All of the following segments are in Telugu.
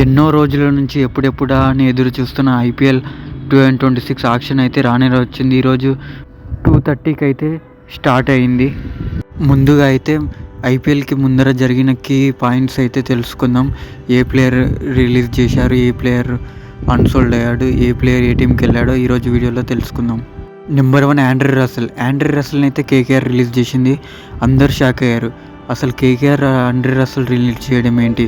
ఎన్నో రోజుల నుంచి ఎప్పుడెప్పుడా అని ఎదురు చూస్తున్న IPL two and twenty six auction అయితే రానే వచ్చింది. ఈరోజు టూ థర్టీకి అయితే స్టార్ట్ అయింది. ముందుగా అయితే ఐపీఎల్కి ముందర జరిగిన కీ పాయింట్స్ అయితే తెలుసుకుందాం. ఏ ప్లేయర్ రిలీజ్ చేశారు ఏ ప్లేయర్ అన్సోల్డ్ అయ్యాడు ఏ ప్లేయర్ ఏ టీంకి వెళ్ళాడో ఈరోజు వీడియోలో తెలుసుకుందాం. Number one Andre Russell Andre రసల్ని అయితే కేకేఆర్ రిలీజ్ చేసింది. అందరు షాక్ అయ్యారు. అసలు కేకేఆర్ అండ్రీ రసల్ రిలీజ్ చేయడం ఏంటి?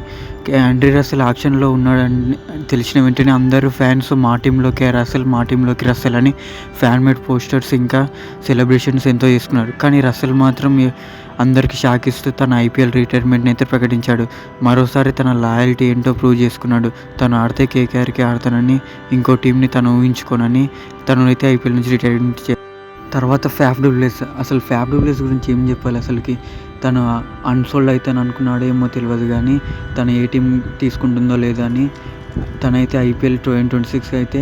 అండ్రీ రసల్ యాక్షన్లో ఉన్నాడని తెలిసిన వెంటనే అందరూ ఫ్యాన్స్ మా టీంలోకి రసల్ మా టీంలోకి రసల్ అని ఫ్యాన్ మేడ్ పోస్టర్స్ ఇంకా సెలబ్రేషన్స్ ఎంతో చేసుకున్నారు కానీ రసల్ మాత్రం అందరికీ షాక్ ఇస్తూ తన ఐపీఎల్ రిటైర్మెంట్ని అయితే ప్రకటించాడు. మరోసారి తన లాయల్టీ ఏంటో ప్రూవ్ చేసుకున్నాడు. తను ఆడితే కేకేఆర్కి ఆడతానని ఇంకో టీంని తను ఊహించుకోనని తను అయితే ఐపీఎల్ నుంచి రిటైర్మెంట్ చే తర్వాత ఫ్యాఫ్ డూబ్లెస్. అసలు ఫ్యాఫ్ డూబ్లెస్ గురించి ఏం చెప్పాలి అసలుకి? తను అన్సోల్డ్ అవుతాను అనుకున్నాడో ఏమో తెలియదు కానీ తను ఏ టీం తీసుకుంటుందో లేదో అని తనైతే ఐపీఎల్ ట్వంటీ ట్వంటీ సిక్స్ అయితే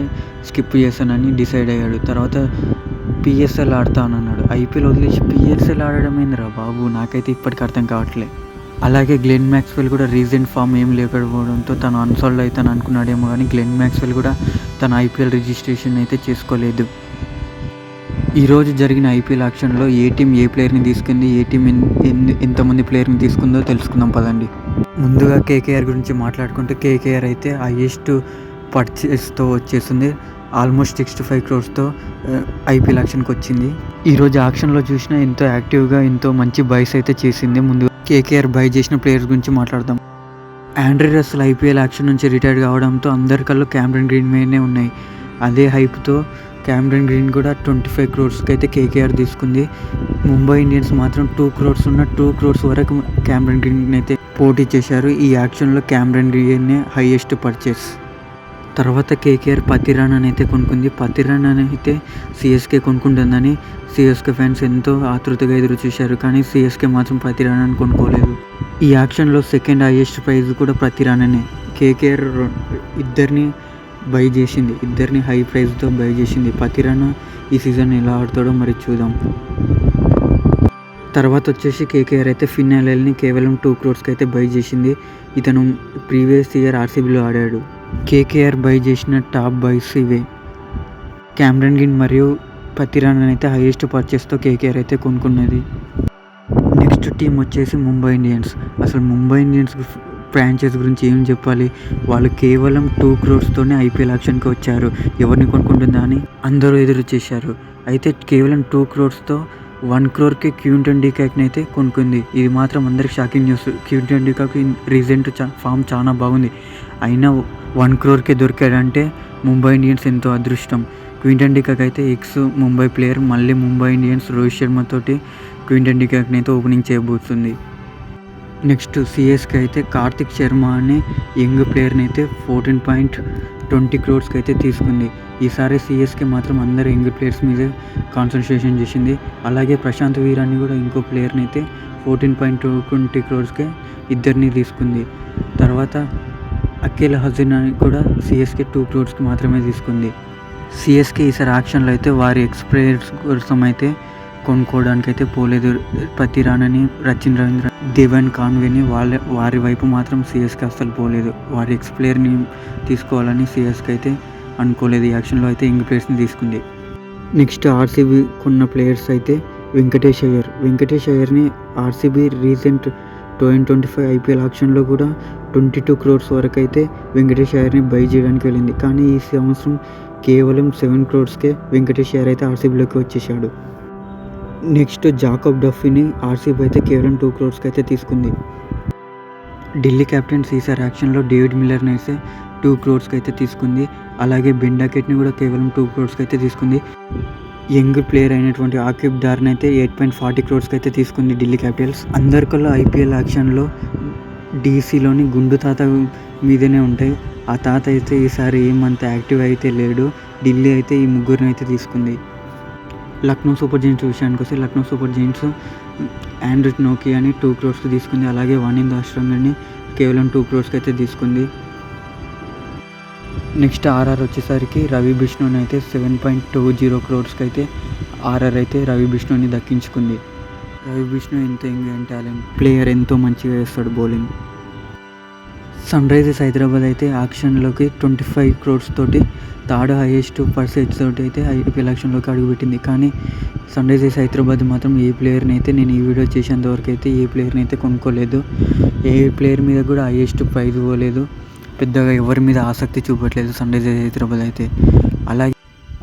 స్కిప్ చేశానని డిసైడ్ అయ్యాడు. తర్వాత పిఎస్ఎల్ ఆడతానన్నాడు. ఐపీఎల్ వదిలేసి పిఎస్ఎల్ ఆడడం ఏందిరా బాబు? నాకైతే ఇప్పటికి అర్థం కావట్లేదు అలాగే గ్లెన్ మ్యాక్స్వెల్ కూడా రీసెంట్ ఫామ్ ఏం లేకపోవడంతో తను అన్సాల్వ్ అవుతాను అనుకున్నాడేమో కానీ గ్లెన్ మ్యాక్స్వెల్ కూడా తన ఐపీఎల్ రిజిస్ట్రేషన్ అయితే చేసుకోలేదు. ఈరోజు జరిగిన ఐపీఎల్ యాక్షన్లో ఏ టీం ఏ ప్లేయర్ని తీసుకుంది ఏ టీం ఎన్ని- ఎంతమంది ప్లేయర్ని తీసుకుందో తెలుసుకుందాం పదండి. ముందుగా కేకేఆర్ గురించి మాట్లాడుకుంటే కేకేఆర్ అయితే హైయెస్ట్ పర్చేస్తో వచ్చేసింది. ఆల్మోస్ట్ సిక్స్టీ ఫైవ్ క్రోర్స్తో ఐపీఎల్ యాక్షన్కి వచ్చింది. ఈరోజు యాక్షన్లో చూసినా ఎంతో యాక్టివ్గా ఎంతో మంచి బైస్ అయితే చేసింది. ముందు కేకేఆర్ బై చేసిన ప్లేయర్స్ గురించి మాట్లాడదాం. ఆండ్రీ రస్సల్ ఐపీఎల్ యాక్షన్ నుంచి రిటైర్ కావడంతో అందరికల్లో క్యామ్రన్ గ్రీన్ మీదనే ఉన్నాయి. అదే హైప్తో క్యామ్రన్ గ్రీన్ కూడా ట్వంటీ ఫైవ్ క్రోర్స్కి అయితే కేకేఆర్ తీసుకుంది. ముంబై ఇండియన్స్ మాత్రం టూ క్రోర్స్ ఉన్న టూ క్రోర్స్ వరకు క్యామ్రన్ గ్రీన్ అయితే పోటీ చేశారు. ఈ యాక్షన్లో క్యామ్రన్ గ్రీన్ హైయెస్ట్ పర్చేస్ తర్వాత కేకేఆర్ పతిరాన్ అని అయితే కొనుక్కుంది. పతిరాన్ అని అయితే సిఎస్కే కొనుక్కుంటుందని సిఎస్కే ఫ్యాన్స్ ఎంతో ఆతృతగా ఎదురు చూశారు. కానీ సిఎస్కే మాత్రం పతిరాన్ అని కొనుక్కోలేదు. ఈ యాక్షన్లో సెకండ్ హైయెస్ట్ ప్రైజ్ కూడా ప్రతిరాననే కేకేఆర్ ఇద్దరిని బై చేసింది. ఇద్దరిని హై ప్రైస్తో బై చేసింది పతిరాన ఈ సీజన్ ఎలా ఆడతాడో మరి చూద్దాం. తర్వాత వచ్చేసి కేకేఆర్ అయితే ఫినాలెల్ని కేవలం టూ క్రోర్స్కి అయితే బై చేసింది. ఇతను ప్రీవియస్ ఇయర్ ఆర్సీబీలో ఆడాడు. కేకేఆర్ బై చేసిన టాప్ బైస్ ఇవే. క్యామ్రన్ గిన్ మరియు పతిరాన్ అయితే హైయెస్ట్ పర్చేస్తో కేకేఆర్ అయితే కొనుక్కున్నది. నెక్స్ట్ టీం వచ్చేసి ముంబై ఇండియన్స్. అసలు ముంబై ఇండియన్స్ ఫ్రాంచైజ్ గురించి ఏం చెప్పాలి? వాళ్ళు కేవలం టూ క్రోర్స్తోనే ఐపీఎల్ యాక్షన్కి వచ్చారు. ఎవరిని కొనుక్కుంటుందా అని అందరూ ఎదురు చేశారు. అయితే కేవలం టూ క్రోర్స్తో వన్ క్రోర్కి క్యూంటన్ డీకాక్ని అయితే కొనుక్కుంది. ఇది మాత్రం అందరికి shocking news Quinton de Kock recent form చాలా బాగుంది. అయినా వన్ క్రోర్కే దొరికాడంటే ముంబై ఇండియన్స్ ఎంతో అదృష్టం. క్వింటన్ డికాక్ అయితే ఎక్స్ ముంబై ప్లేయర్ మళ్ళీ ముంబై ఇండియన్స్ రోహిత్ శర్మతోటి క్వింటన్ డికాక్ని అయితే ఓపెనింగ్ చేయబోతుంది. నెక్స్ట్ సిఎస్కి అయితే కార్తిక్ శర్మ అనే యంగ్ ప్లేయర్ని అయితే ఫోర్టీన్ పాయింట్ ట్వంటీ క్రోర్స్కి అయితే తీసుకుంది. ఈసారి సిఎస్కే మాత్రం అందరు యంగ్ ప్లేయర్స్ మీదే కాన్సన్ట్రేషన్ చేసింది. అలాగే ప్రశాంత్ వీరాన్ని కూడా ఇంకో ప్లేయర్ని అయితే ఫోర్టీన్ పాయింట్ ట్వంటీ క్రోర్స్కే ఇద్దరిని తీసుకుంది. తర్వాత అఖిల్ హజీన్ అని కూడా సిఎస్కే టూ క్రోర్స్కి మాత్రమే తీసుకుంది. సిఎస్కే ఈసారి యాక్షన్లో అయితే వారి ఎక్స్ప్లేయర్స్ కోసం అయితే కొనుక్కోవడానికి అయితే పోలేదు. ప్రతి రాణని రచిన్ రవీంద్ర దేవన్ కాన్వేని వాళ్ళ వారి వైపు మాత్రం సిఎస్కి అస్సలు పోలేదు. వారి ఎక్స్ ప్లేయర్ని తీసుకోవాలని సిఎస్కే అయితే అనుకోలేదు. ఈ యాక్షన్లో అయితే ఇంగ్ ప్లేయర్స్ని తీసుకుంది. నెక్స్ట్ ఆర్సీబీ కొన్న ప్లేయర్స్ అయితే Venkatesh Iyer. Venkatesh అయ్యర్ని RCB recent twenty twenty five IPL ఆక్షన్లో కూడా ట్వంటీ టూ క్రోర్స్ వరకు అయితే వెంకటేష్ అయ్యర్ని బై చేయడానికి వెళ్ళింది. కానీ ఈ సంవత్సరం కేవలం సెవెన్ క్రోర్స్కే వెంకటేష్ అయ్యర్ అయితే ఆర్సీబీలోకి వచ్చేసాడు నెక్స్ట్ జాకబ్ డఫీని ఆర్సీబీ అయితే కేవలం టూ క్రోర్స్కి అయితే తీసుకుంది. ఢిల్లీ క్యాప్టెన్స్ ఈసారి యాక్షన్లో డేవిడ్ మిల్లర్ని అయితే టూ క్రోర్స్కి అయితే తీసుకుంది. అలాగే బెండాకెట్ని కూడా కేవలం టూ క్రోర్స్కి అయితే తీసుకుంది. యంగ్ ప్లేయర్ అయినటువంటి ఆకిబ్ దార్ని అయితే ఎయిట్ పాయింట్ ఫార్టీ క్రోర్స్కి అయితే తీసుకుంది ఢిల్లీ క్యాపిటల్స్. అందరికల్లా ఐపీఎల్ యాక్షన్లో డీసీలోని గుండు తాత మీదనే ఉంటాయి. ఆ తాత అయితే ఈసారి ఏమంత యాక్టివ్ అయితే లేడు. ఢిల్లీ అయితే ఈ ముగ్గురిని అయితే తీసుకుంది. లక్నో సూపర్ జైంట్స్ విషయానికి వస్తే లక్నో సూపర్ జైంట్స్ ఆండ్రిడ్ నోకి అని టూ క్రోర్స్కి తీసుకుంది. అలాగే వాణింద ఆశ్రమాన్ని కేవలం టూ క్రోర్స్కి అయితే తీసుకుంది. నెక్స్ట్ ఆర్ఆర్ వచ్చేసరికి రవి బిష్ణుని అయితే సెవెన్ పాయింట్ టూ జీరో క్రోర్స్కి అయితే ఆర్ఆర్ అయితే రవి బిష్ణుని దక్కించుకుంది. రవి బిష్ణు ఎంతో యంగ్ టాలెంట్ ప్లేయర్ ఎంతో మంచిగా వేస్తాడు బౌలింగ్. సన్ రైజర్స్ హైదరాబాద్ అయితే ఆక్షన్లోకి ట్వంటీ ఫైవ్ క్రోడ్స్ తోటి థర్డ్ హైయెస్ట్ పర్సెంట్ తోటి అయితే ఐపీఎల్ ఆక్షన్లోకి అడుగుపెట్టింది. కానీ సన్ రైజర్స్ హైదరాబాద్ మాత్రం ఏ ప్లేయర్ని అయితే నేను ఈ వీడియో చేసేంత వరకు అయితే ఏ ప్లేయర్ని అయితే కొనుక్కోలేదు. ఏ ప్లేయర్ మీద కూడా హైయెస్ట్ ప్రైజ్ పోలేదు పెద్దగా ఎవరి మీద ఆసక్తి చూపట్లేదు సన్ రైజర్స్ హైదరాబాద్ అయితే. అలాగే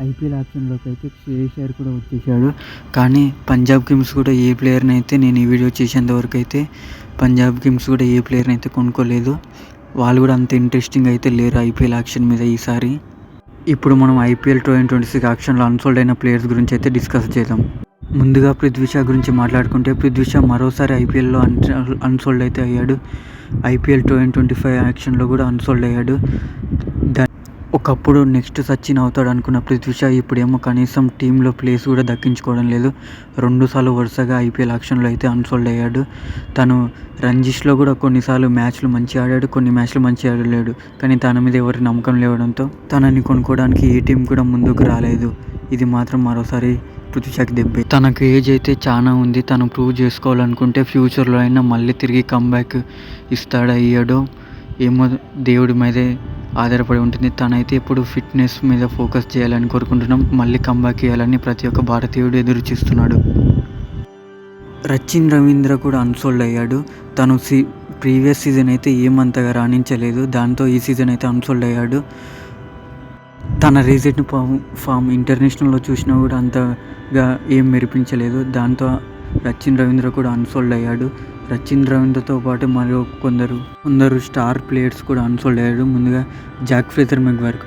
ఐపీఎల్ ఆప్షన్లోకి అయితే శ్రేయస్ కూడా వచ్చేసాడు. కానీ పంజాబ్ కింగ్స్ కూడా ఏ ప్లేయర్ని అయితే నేను ఈ వీడియో చేసేంత వరకు అయితే పంజాబ్ కింగ్స్ కూడా ఏ ప్లేయర్ని అయితే కొనుక్కోలేదు. వాళ్ళు కూడా అంత ఇంట్రెస్టింగ్ అయితే లేరు ఐపీఎల్ యాక్షన్ మీద ఈసారి. ఇప్పుడు మనం ఐపీఎల్ ట్వంటీ ట్వంటీ సిక్స్ యాక్షన్లో అన్సోల్డ్ అయిన ప్లేయర్స్ గురించి అయితే డిస్కస్ చేద్దాం. ముందుగా పృథ్వీషా గురించి మాట్లాడుకుంటే పృథ్వీషా మరోసారి ఐపీఎల్లో అన్ అన్సోల్డ్ అయితే అయ్యాడు. ఐపీఎల్ ట్వంటీ ట్వంటీ ఫైవ్ యాక్షన్లో కూడా అన్సోల్డ్ అయ్యాడు. ఒకప్పుడు నెక్స్ట్ సచిన్ అవుతాడు అనుకున్న పృథ్వీ షా ఇప్పుడేమో కనీసం టీంలో ప్లేస్ కూడా దక్కించుకోవడం లేదు. రెండుసార్లు వరుసగా ఐపీఎల్ ఆక్షన్లో అయితే అన్సోల్డ్ అయ్యాడు. తను రంజిష్లో కూడా కొన్నిసార్లు మ్యాచ్లు మంచి ఆడాడు కొన్ని మ్యాచ్లు మంచిగా ఆడలేడు. కానీ తన మీద ఎవరి నమ్మకం లేవడంతో తనని కొనుక్కోవడానికి ఏ టీం కూడా ముందుకు రాలేదు. ఇది మాత్రం మరోసారి పృథ్వీషాకి దెబ్బే. తనకు ఏజ్ అయితే చాలా ఉంది. తను ప్రూవ్ చేసుకోవాలనుకుంటే ఫ్యూచర్లో అయినా మళ్ళీ తిరిగి కంబ్యాక్ ఇస్తాడా ఇయ్యడో ఏమో దేవుడి మీదే ఆధారపడి ఉంటుంది. తనైతే ఇప్పుడు ఫిట్నెస్ మీద ఫోకస్ చేయాలని కోరుకుంటున్నాం. మళ్ళీ కంబ్యాక్ చేయాలని ప్రతి ఒక్క భారతీయుడు ఎదురు చూస్తున్నాడు. రచిన్ రవీంద్ర కూడా అన్సోల్డ్ అయ్యాడు. తను సీ ప్రీవియస్ సీజన్ అయితే ఏమంతగా రాణించలేదు. దాంతో ఈ సీజన్ అయితే అన్సోల్డ్ అయ్యాడు. తన రీసెంట్ ఫామ్ ఫామ్ ఇంటర్నేషనల్లో చూసినా కూడా అంతగా ఏం మెరిపించలేదు. దాంతో రచిన్ రవీంద్ర కూడా అన్సోల్డ్ అయ్యాడు. రచిన్ రవీంద్రతో పాటు మరియు కొందరు కొందరు స్టార్ ప్లేయర్స్ కూడా అన్సోల్డ్ అయ్యాడు ముందుగా జాక్ ఫ్రేజర్ మెగ్వర్క్.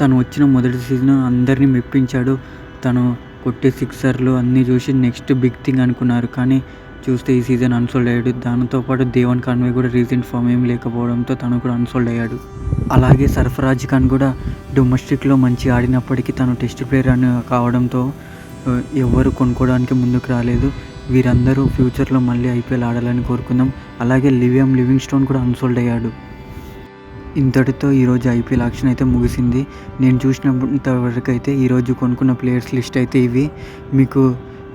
తను వచ్చిన మొదటి సీజన్ అందరినీ మెప్పించాడు. తను కొట్టే సిక్సర్లు అన్నీ చూసి నెక్స్ట్ బిగ్ థింగ్ అనుకున్నారు. కానీ చూస్తే ఈ సీజన్ అన్సోల్డ్ అయ్యాడు. దానితో పాటు దేవన్ కాన్వే కూడా రీసెంట్ ఫామ్ ఏం లేకపోవడంతో తను కూడా అన్సోల్డ్ అయ్యాడు. అలాగే సర్ఫరాజ్ ఖాన్ కూడా డొమెస్టిక్లో మంచి ఆడినప్పటికీ తను టెస్ట్ ప్లేయర్ అని కావడంతో ఎవరు ఎవ్వరు కొనుక్కోవడానికి ముందుకు రాలేదు. వీరందరూ ఫ్యూచర్లో మళ్ళీ ఐపీఎల్ ఆడాలని కోరుకుందాం. అలాగే లివియం లివింగ్ స్టోన్ కూడా అన్సోల్డ్ అయ్యాడు. ఇంతటితో ఈరోజు ఐపీఎల్ ఆక్షన్ అయితే ముగిసింది. నేను చూసినంత వరకు అయితే ఈరోజు కొనుక్కున్న ప్లేయర్స్ లిస్ట్ అయితే ఇవి. మీకు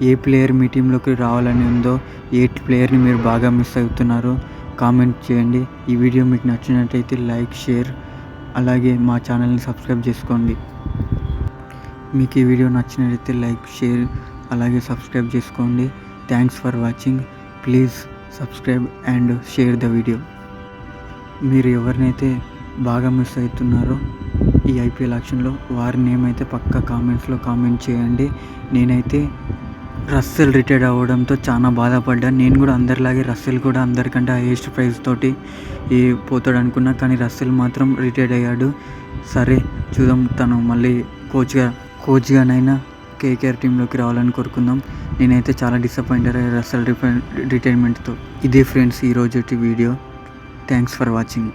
ఏ ప్లేయర్ మీ టీంలోకి రావాలని ఉందో ఏ ప్లేయర్ని మీరు బాగా మిస్ అవుతున్నారో కామెంట్ చేయండి. ఈ వీడియో మీకు నచ్చినట్టయితే లైక్ షేర్ అలాగే మా ఛానల్ని సబ్స్క్రైబ్ చేసుకోండి. మీకు ఈ వీడియో నచ్చినట్టయితే లైక్ షేర్ అలాగే సబ్స్క్రైబ్ చేసుకోండి. Thanks for watching please subscribe and share the video మీరు ఎవరినైతే బాగా మిస్ అవుతున్నారో ఈ ఐపీఎల్ ఆక్షన్లో వారి నేమ్ అయితే పక్క కామెంట్స్లో కామెంట్ చేయండి. నేనైతే రస్సెల్ రిటైర్డ్ అవ్వడంతో చాలా బాధపడ్డాను నేను కూడా అందరిలాగే రస్సెల్ కూడా అందరికంటే హైయెస్ట్ ప్రైజ్ తోటి ఈ పోతాడు అనుకున్నా కానీ రస్సెల్ మాత్రం రిటైర్డ్ అయ్యాడు. సరే చూద్దాం తను మళ్ళీ కోచ్గా కోచ్గానైనా కేకేఆర్ టీంలోకి రావాలని కోరుకుందాం. నేనైతే చాలా డిసప్పాయింట్ అయ్యాను రస్సెల్ రిటైర్మెంట్తో ఇదే ఫ్రెండ్స్ ఈరోజు వీడియో థ్యాంక్స్ ఫర్ వాచింగ్